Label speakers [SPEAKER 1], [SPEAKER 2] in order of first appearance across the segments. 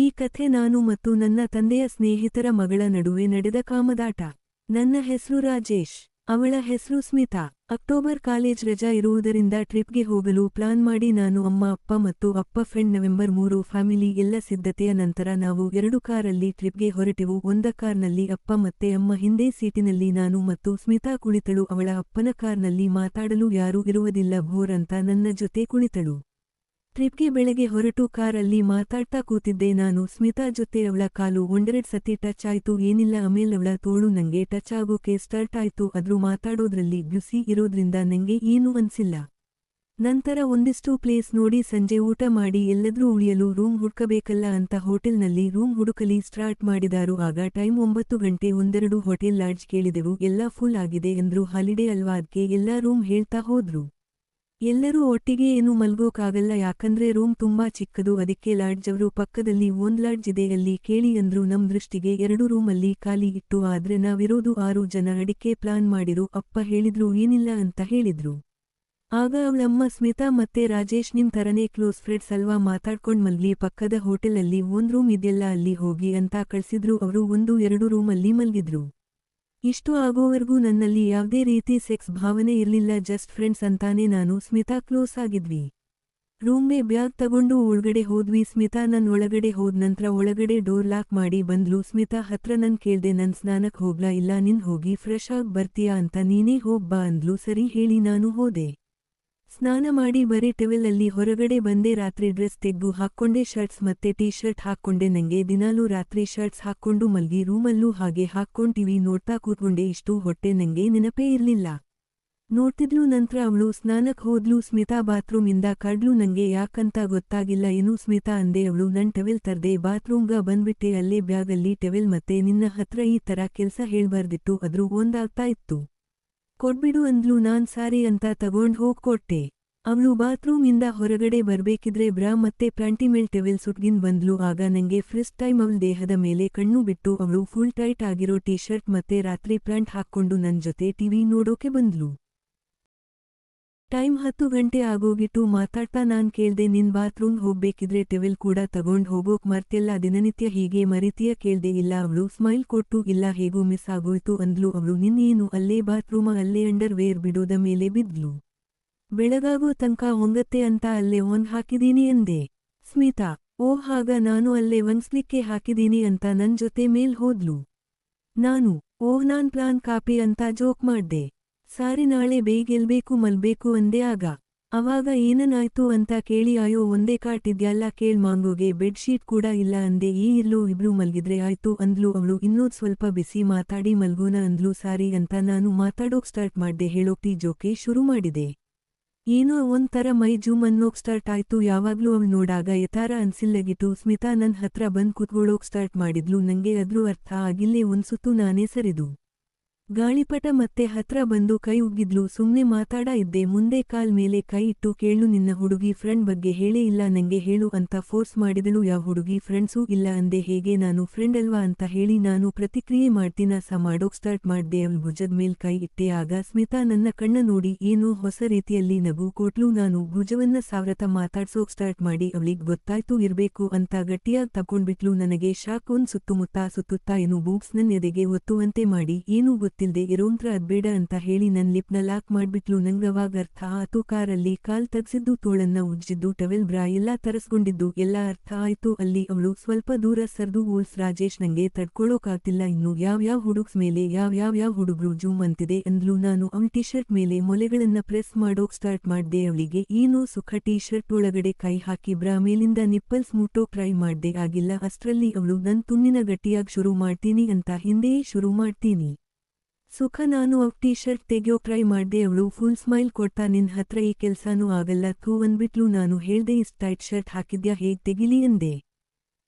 [SPEAKER 1] ಈ ಕಥೆ ನಾನು ಮತ್ತು ನನ್ನ ತಂದೆಯ ಸ್ನೇಹಿತರ ಮಗಳ ನಡುವೆ ನಡೆದ ಕಾಮದಾಟ. ನನ್ನ ಹೆಸರು ರಾಜೇಶ್, ಅವಳ ಹೆಸರು ಸ್ಮಿತಾ. ಅಕ್ಟೋಬರ್ ಕಾಲೇಜ್ ರಜಾ ಇರುವುದರಿಂದ ಟ್ರಿಪ್ಗೆ ಹೋಗಲು ಪ್ಲಾನ್ ಮಾಡಿ ನಾನು ಅಮ್ಮ, ಅಪ್ಪ ಮತ್ತು ಅಪ್ಪ ಫ್ರೆಂಡ್ ನವೆಂಬರ್ ಮೂರು ಫ್ಯಾಮಿಲಿ ಎಲ್ಲ ಸಿದ್ಧತೆಯ ನಂತರ ನಾವು ಎರಡು ಕಾರಲ್ಲಿ ಟ್ರಿಪ್ಗೆ ಹೊರಟೆವು. ಒಂದ ಕಾರ್ನಲ್ಲಿ ಅಪ್ಪ ಮತ್ತೆ ಅಮ್ಮ ಹಿಂದೆ ಸೀಟಿನಲ್ಲಿ ನಾನು ಮತ್ತು ಸ್ಮಿತಾ ಕುಳಿತಳು. ಅವಳ ಅಪ್ಪನ ಕಾರ್ನಲ್ಲಿ ಮಾತಾಡಲು ಯಾರೂ ಇರುವುದಿಲ್ಲ. ಭೋರ್ ಅಂತ ನನ್ನ ಜೊತೆ ಕುಳಿತಳು. ಟ್ರಿಪ್ಗೆ ಬೆಳಗ್ಗೆ ಹೊರಟು ಕಾರಲ್ಲಿ ಮಾತಾಡ್ತಾ ಕೂತಿದ್ದೆ ನಾನು. ಸ್ಮಿತಾ ಜೊತೆ ಅವಳ ಕಾಲು ಒಂದೆರಡ್ ಸತಿ ಟಚ್ ಆಯ್ತು. ಏನಿಲ್ಲ ಆಮೇಲೆ ಅವಳ ತೋಳು ನಂಗೆ ಟಚ್ ಆಗೋಕೆ ಸ್ಟಾರ್ಟ್ ಆಯ್ತು. ಆದ್ರೂ ಮಾತಾಡೋದ್ರಲ್ಲಿ ಬ್ಯುಸಿ ಇರೋದ್ರಿಂದ ನಂಗೆ ಏನೂ ಅನ್ಸಿಲ್ಲ. ನಂತರ ಒಂದಿಷ್ಟು ಪ್ಲೇಸ್ ನೋಡಿ ಸಂಜೆ ಊಟ ಮಾಡಿ ಎಲ್ಲದ್ರೂ ಉಳಿಯಲು ರೂಮ್ ಹುಡ್ಕಬೇಕಲ್ಲ ಅಂತ ಹೋಟೆಲ್ನಲ್ಲಿ ರೂಮ್ ಹುಡುಕಲಿ ಸ್ಟಾರ್ಟ್ ಮಾಡಿದಾರು. ಆಗ ಟೈಮ್ ಒಂಬತ್ತು ಗಂಟೆ ಒಂದೆರಡು ಹೋಟೆಲ್ ಲಾಡ್ಜ್ ಕೇಳಿದೆವು. ಎಲ್ಲ ಫುಲ್ ಆಗಿದೆ ಎಂದ್ರು ಹಾಲಿಡೇ ಅಲ್ವಾ ಅದ್ಕೆ ಎಲ್ಲ ರೂಮ್ ಹೇಳ್ತಾ ಹೋದ್ರು. ಎಲ್ಲರೂ ಒಟ್ಟಿಗೆ ಏನು ಮಲ್ಗೋಕಾಗಲ್ಲ, ಯಾಕಂದ್ರೆ ರೂಮ್ ತುಂಬಾ ಚಿಕ್ಕದು, ಅದಕ್ಕೆ ಲಾಡ್ಜ್ ಅವರು ಪಕ್ಕದಲ್ಲಿ ಒಂದ್ ಲಾಡ್ಜ್ ಇದೆ, ಅಲ್ಲಿ ಕೇಳಿ ಅಂದ್ರು ನಮ್ ದೃಷ್ಟಿಗೆ ಎರಡು ರೂಮ್ ಅಲ್ಲಿ ಖಾಲಿ ಇಟ್ಟು ಆದ್ರೆ ನಾವಿರೋದು ಆರು ಜನ, ಅಡಿಕೆ ಪ್ಲಾನ್ ಮಾಡಿರು, ಅಪ್ಪ ಹೇಳಿದ್ರು ಏನಿಲ್ಲ ಅಂತ ಹೇಳಿದ್ರು. ಆಗ ಅವಳಮ್ಮ ಸ್ಮಿತಾ ಮತ್ತೆ ರಾಜೇಶ್ ನಿಮ್ ತರನೇ ಕ್ಲೋಸ್ ಫ್ರೆಂಡ್ಸ್ ಅಲ್ವಾ ಮಾತಾಡ್ಕೊಂಡ್ ಮಲ್ಲಿ ಪಕ್ಕದ ಹೋಟೆಲ್ ಅಲ್ಲಿ ಒಂದ್ ರೂಮ್ ಇದೆಯಲ್ಲ ಅಲ್ಲಿ ಹೋಗಿ ಅಂತ ಕಳ್ಸಿದ್ರು, ಅವರು ಒಂದು ಎರಡು ರೂಮ್ ಅಲ್ಲಿ ಮಲ್ಗಿದ್ರು. ಇಷ್ಟು ಆಗೋವರೆಗೂ ನನ್ನಲ್ಲಿ ಯಾವುದೇ ರೀತಿ ಸೆಕ್ಸ್ ಭಾವನೆ ಇರಲಿಲ್ಲ, ಜಸ್ಟ್ ಫ್ರೆಂಡ್ಸ್ ಅಂತಾನೆ ನಾನು ಸ್ಮಿತಾ ಕ್ಲೋಸ್ ಆಗಿದ್ವಿ. ರೂಮ್ಗೆ ಬ್ಯಾಗ್ ತಗೊಂಡು ಒಳಗಡೆ ಹೋದ್ವಿ, ಸ್ಮಿತಾ ನನ್ ಒಳಗಡೆ ಹೋದ ನಂತರ ಒಳಗಡೆ ಡೋರ್ ಲಾಕ್ ಮಾಡಿ ಬಂದ್ಲು, ಸ್ಮಿತಾ ಹತ್ರ ನನ್ ಕೇಳ್ದೆ, ನನ್ ಸ್ನಾನಕ್ ಹೋಗ್ಲಾ ಇಲ್ಲ, ನಿನ್ ಹೋಗಿ ಫ್ರೆಶ್ ಆಗ್ ಬರ್ತೀಯಾ ಅಂತ ನೀನೇ ಹೋಗ್ಬಾ ಅಂದ್ಲು, ಸರಿ ಹೇಳಿ ನಾನು ಹೋದೆ. ಸ್ನಾನ ಮಾಡಿ ಬರೀ ಟೆವೆಲಲ್ಲಿ ಹೊರಗಡೆ ಬಂದೆ ರಾತ್ರಿ ಡ್ರೆಸ್ ತೆಗ್ದು ಹಾಕ್ಕೊಂಡೆ ಶರ್ಟ್ಸ್ ಮತ್ತೆ ಟೀ ಶರ್ಟ್ ಹಾಕ್ಕೊಂಡೆ ನಂಗೆ ದಿನಾಲೂ ರಾತ್ರಿ ಶರ್ಟ್ಸ್ ಹಾಕ್ಕೊಂಡು ಮಲ್ಗಿ ರೂಮಲ್ಲೂ ಹಾಗೆ ಹಾಕ್ಕೊಂಡು ಟಿವಿ ನೋಡ್ತಾ ಕೂತ್ಕೊಂಡೆ ಇಷ್ಟು ಹೊಟ್ಟೆ ನಂಗೆ ನೆನಪೇ ಇರ್ಲಿಲ್ಲ. ನೋಡ್ತಿದ್ಲು ನಂತರ ಅವಳು ಸ್ನಾನಕ್ ಹೋದ್ಲು ಸ್ಮಿತಾ ಬಾತ್ರೂಮ್ ಇಂದ ಕಡ್ಲು ನಂಗೆ ಯಾಕಂತ ಗೊತ್ತಾಗಿಲ್ಲ ಏನು ಸ್ಮಿತಾ ಅಂದೆ ಅವಳು ನನ್ ಟೆವೆಲ್ ತರ್ದೆ ಬಾತ್ರೂಮ್ಗ ಬಂದ್ಬಿಟ್ಟೆ ಅಲ್ಲೇ ಬ್ಯಾಗಲ್ಲಿ ಟೆವೆಲ್ ಮತ್ತೆ ನಿನ್ನ ಹತ್ರ ಈ ತರ ಕೆಲ್ಸ ಹೇಳ್ಬಾರ್ದಿತ್ತು ಅದ್ರೂ ಒಂದಾಗ್ತಾ ಇತ್ತು. ಕೊಡ್ಬಿಡು ಅಂದ್ಲು ನಾನ್ ಸಾರಿ ಅಂತ ತಗೊಂಡ್ ಹೋಗ್ ಕೊಟ್ಟೆ. ಅವಳು ಬಾತ್ರೂಮ್ ಇಂದ ಹೊರಗಡೆ ಬರ್ಬೇಕಿದ್ರೆ ಬ್ರಾ ಮತ್ತೆ ಪ್ಯಾಂಟಿ ಮೇಲ್ ಟೆವೆಲ್ ಸುಟ್ಗಿನ್ ಬಂದ್ಲು. ಆಗ ನಂಗೆ ಫ್ರಿಸ್ಟ್ ಟೈಮ್ ಅವಳ ದೇಹದ ಮೇಲೆ ಕಣ್ಣು ಬಿಟ್ಟು ಅವಳು ಫುಲ್ ಟೈಟ್ ಆಗಿರೋ ಟೀ ಶರ್ಟ್ ಮತ್ತೆ ರಾತ್ರಿ ಪ್ಯಾಂಟ್ ಹಾಕ್ಕೊಂಡು ನನ್ ಜೊತೆ ಟಿವಿ ನೋಡೋಕೆ ಬಂದ್ಲು. ಟೈಮ್ ಹತ್ತು ಗಂಟೆ ಆಗೋಗಿಟ್ಟು ಮಾತಾಡ್ತಾ ನಾನ್ ಕೇಳ್ದೆ, ನಿನ್ ಬಾತ್ರೂಮ್ ಹೋಗ್ಬೇಕಿದ್ರೆ ಟೆವೆಲ್ ಕೂಡ ತಗೊಂಡ್ ಹೋಗೋಕ್ ಮರ್ತೆಲ್ಲ ದಿನನಿತ್ಯ ಹೀಗೆ ಮರಿತೀಯ? ಕೇಳ್ದೆ, ಇಲ್ಲ ಅವಳು, ಸ್ಮೈಲ್ ಕೊಟ್ಟು, ಇಲ್ಲ ಹೇಗೂ ಮಿಸ್ ಆಗೋಯ್ತು, ಅಂದ್ಲು ಅವಳು, ನಿನ್ನೇನು ಅಲ್ಲೇ ಬಾತ್ರೂಮ, ಅಲ್ಲೇ ಅಂಡರ್ ವೇರ್ ಬಿಡೋದ ಮೇಲೆ ಬಿದ್ಲು? ಬೆಳಗಾಗೋ ತನಕ ಹೊಂಗತ್ತೆ ಅಂತ ಅಲ್ಲೇ ಒನ್ ಹಾಕಿದೀನಿ ಅಂದೆ. ಸ್ಮಿತಾ ಓ ಹಾಗ ನಾನು ಅಲ್ಲೇ ಒನ್ಸ್ಲಿಕ್ಕೆ ಹಾಕಿದೀನಿ ಅಂತ ನನ್ ಜೊತೆ ಮೇಲ್ ಹೋದ್ಲು? ನಾನು, ಓಹ್ ನಾನ್ ಪ್ಲಾನ್ ಕಾಪಿ ಅಂತ ಜೋಕ್ ಮಾಡ್ದೆ. ಸಾರಿ ನಾಳೆ ಬೇಗೆಲ್ಬೇಕು ಮಲ್ಬೇಕು ಅಂದೆ ಆಗ. ಅವಾಗ ಏನನಾಯ್ತು ಅಂತ ಕೇಳಿ ಆಯೋ ಒಂದೇ ಕಾಟಿದ್ಯಲ್ಲ ಕೇಳ್ ಮಾಂಗೋಗೆ ಬೆಡ್ಶೀಟ್ ಕೂಡ ಇಲ್ಲ ಅಂದೆ. ಈ ಇಲ್ಲೋ ಇಬ್ರು ಮಲ್ಗಿದ್ರೆ ಆಯ್ತು ಅಂದ್ಲು ಅವಳು. ಇನ್ನೂ ಸ್ವಲ್ಪ ಬಿಸಿ ಮಾತಾಡಿ ಮಲ್ಗೋನ ಅಂದ್ಲು. ಸಾರಿ ಅಂತ ನಾನು ಮಾತಾಡೋಕ್ ಸ್ಟಾರ್ಟ್ ಮಾಡ್ದೆ, ಹೇಳೋಕ್ತಿ ಜೋಕೆ ಶುರು ಮಾಡಿದೆ. ಏನೋ ಒಂಥರ ಮೈ ಜೂಮ್ ಅನ್ನೋಕ್ ಸ್ಟಾರ್ಟ್ ಆಯ್ತು. ಯಾವಾಗ್ಲೂ ಅವ್ಳು ನೋಡಾಗ ಯಥಾರ ಅನ್ಸಿಲ್ಲಗಿಟ್ಟು ಸ್ಮಿತಾ ನನ್ ಹತ್ರ ಬಂದ್ ಕೂತ್ಕೊಳ್ಳೋಕ್ ಸ್ಟಾರ್ಟ್ ಮಾಡಿದ್ಲು. ನಂಗೆ ಅದ್ರೂ ಅರ್ಥ ಆಗಿಲ್ಲೇ ಒಂದ್ಸುತ್ತು ನಾನೇ ಸರಿದು. ಗಾಳಿಪಟ ಮತ್ತೆ ಹತ್ರ ಬಂದು ಕೈ ಉಗ್ಗಿದ್ಲು. ಸುಮ್ನೆ ಮಾತಾಡ ಇದ್ದೆ. ಮುಂದೆ ಕಾಲ್ ಮೇಲೆ ಕೈ ಇಟ್ಟು ಕೇಳು, ನಿನ್ನ ಹುಡುಗಿ ಫ್ರೆಂಡ್ ಬಗ್ಗೆ ಹೇಳೇ ಇಲ್ಲ, ನಂಗೆ ಹೇಳು ಅಂತ ಫೋರ್ಸ್ ಮಾಡಿದಳು. ಯಾವ ಹುಡುಗಿ ಫ್ರೆಂಡ್ಸೂ ಇಲ್ಲ ಅಂದೆ, ಹೇಗೆ ನಾನು ಫ್ರೆಂಡ್ ಅಲ್ವಾ ಅಂತ ಹೇಳಿ ನಾನು ಪ್ರತಿಕ್ರಿಯೆ ಮಾಡ್ತೀನ, ಸ ಮಾಡೋಕ್ ಸ್ಟಾರ್ಟ್ ಮಾಡ್ದೆ. ಅವಳು ಭುಜದ ಮೇಲ್ ಕೈ ಇಟ್ಟೆ. ಆಗ ಸ್ಮಿತಾ ನನ್ನ ಕಣ್ಣ ನೋಡಿ, ಏನೋ ಹೊಸ ರೀತಿಯಲ್ಲಿ ನಗು ಕೊಟ್ಲು. ನಾನು ಭುಜವನ್ನ ಸಾವ್ರತ ಮಾತಾಡ್ಸೋಕ್ ಸ್ಟಾರ್ಟ್ ಮಾಡಿ, ಅವಳಿಗೆ ಗೊತ್ತಾಯ್ತು, ಇರ್ಬೇಕು ಅಂತ ಗಟ್ಟಿಯಾಗಿ ತಕೊಂಡ್ಬಿಟ್ಲು ನನಗೆ ಶಾಕ್ ಒಂದ್ ಸುತ್ತಮುತ್ತ ಸುತ್ತುತ್ತಾ ಏನು ಬೂಕ್ಸ್ ನನ್ನ ಎದೆಗೆ ಒತ್ತುವಂತೆ ಮಾಡಿ, ಏನೂ ಗೊತ್ತಿಲ್ದೆ ಇರೋಂತ್ರ ಅದ್ಬೇಡ ಅಂತ ಹೇಳಿ ನನ್ ಲಿಪ್ನ ಲಾಕ್ ಮಾಡ್ಬಿಟ್ಲು. ನಂಗವಾಗ ಅರ್ಥ ಆತು ಕಾರಲ್ಲಿ ಕಾಲ್ ತಗ್ಸಿದ್ದು, ತೋಳನ್ನ ಉಜ್ಜಿದ್ದು, ಟವೆಲ್ ಬ್ರಾ ಎಲ್ಲಾ ತರಸ್ಕೊಂಡಿದ್ದು. ಎಲ್ಲಾ ಅರ್ಥ ಆಯ್ತು. ಅಲ್ಲಿ ಅವಳು ಸ್ವಲ್ಪ ದೂರ ಸರ್ದು, ಓಲ್ಸ್ ರಾಜೇಶ್ ನಂಗೆ ತಡ್ಕೊಳ್ಳೋಕಾಗ್ತಿಲ್ಲ ಇನ್ನು ಯಾವ್ಯಾವ್ ಹುಡುಗ್ಸ್ ಮೇಲೆ ಯಾವ್ಯಾವ್ಯಾವ ಹುಡುಗ್ರು ಜೂಮ್ ಅಂತಿದೆ ಅಂದ್ಲು. ನಾನು ಅವನ್ ಟಿ ಶರ್ಟ್ ಮೇಲೆ ಮೊಲೆಗಳನ್ನ ಪ್ರೆಸ್ ಮಾಡೋಕ್ ಸ್ಟಾರ್ಟ್ ಮಾಡ್ದೆ. ಅವಳಿಗೆ ಏನೋ ಸುಖ ಟಿ ಶರ್ಟ್ ಒಳಗಡೆ ಕೈ ಹಾಕಿ ಬ್ರಾ ಮೇಲಿಂದ ನಿಪ್ಪಲ್ಸ್ ಮುಟ್ಟೋ ಟ್ರೈ ಮಾಡ್ದೆ. ಆಗಿಲ್ಲ. ಅಷ್ಟ್ರಲ್ಲಿ ಅವಳು ನನ್ ತುಣ್ಣಿನ ಗಟ್ಟಿಯಾಗಿ ಶುರು ಮಾಡ್ತೀನಿ ಅಂತ ಹಿಂದೆಯೇ ಶುರು ಮಾಡ್ತೀನಿ. ಸುಖ ನಾನು ಅವ್ ಟೀ ಶರ್ಟ್ ತೆಗೆಯೋ ಟ್ರೈ ಮಾಡ್ದೆ ಅವಳು ಫುಲ್ ಸ್ಮೈಲ್ ಕೊಡ್ತಾ ನಿನ್ ಹತ್ರ ಈ ಕೆಲ್ಸಾನೂ ಆಗಲ್ಲ, ಥೂ ಅಂದ್ಬಿಟ್ಲು ನಾನು ಹೇಳ್ದೆ ಇಸ್ ಟೈಟ್ ಶರ್ಟ್ ಹಾಕಿದ್ಯಾ ಹೇಗ್ ತೆಗಿಲಿ ಅಂದೆ.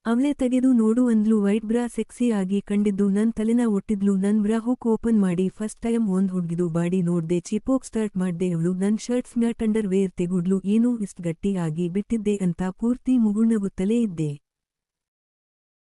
[SPEAKER 1] ಅವಳೆ ತೆಗೆದು ನೋಡು ಅಂದ್ಲು ವೈಟ್ ಬ್ರಾ ಸೆಕ್ಸಿ ಆಗಿ ಕಂಡಿದ್ದು ನನ್ ತಲೆನ ಒಟ್ಟಿದ್ಲು, ನನ್ ಬ್ರಾ ಹುಕ್ ಓಪನ್ ಮಾಡಿ ಫಸ್ಟ್ ಟೈಮ್ ಒಂದ್ ಹುಡ್ಗಿದು ಬಾಡಿ ನೋಡ್ದೆ ಚಿಪೋಕ್ ಸ್ಟಾರ್ಟ್ ಮಾಡ್ದೆ ಅವಳು, ನನ್ ಶರ್ಟ್ಸ್ ಮ್ಯಾಟ್ ಅಂಡರ್ ವೇರ್ ತೆಗುಡ್ಲು ಏನೂ ಇಷ್ಟ್ ಗಟ್ಟಿ ಆಗಿ ಬಿಟ್ಟಿದ್ದೆ ಅಂತ ಪೂರ್ತಿ ಮುಗುಳ್ನಗುತ್ತಲೇ ಇದ್ದೆ.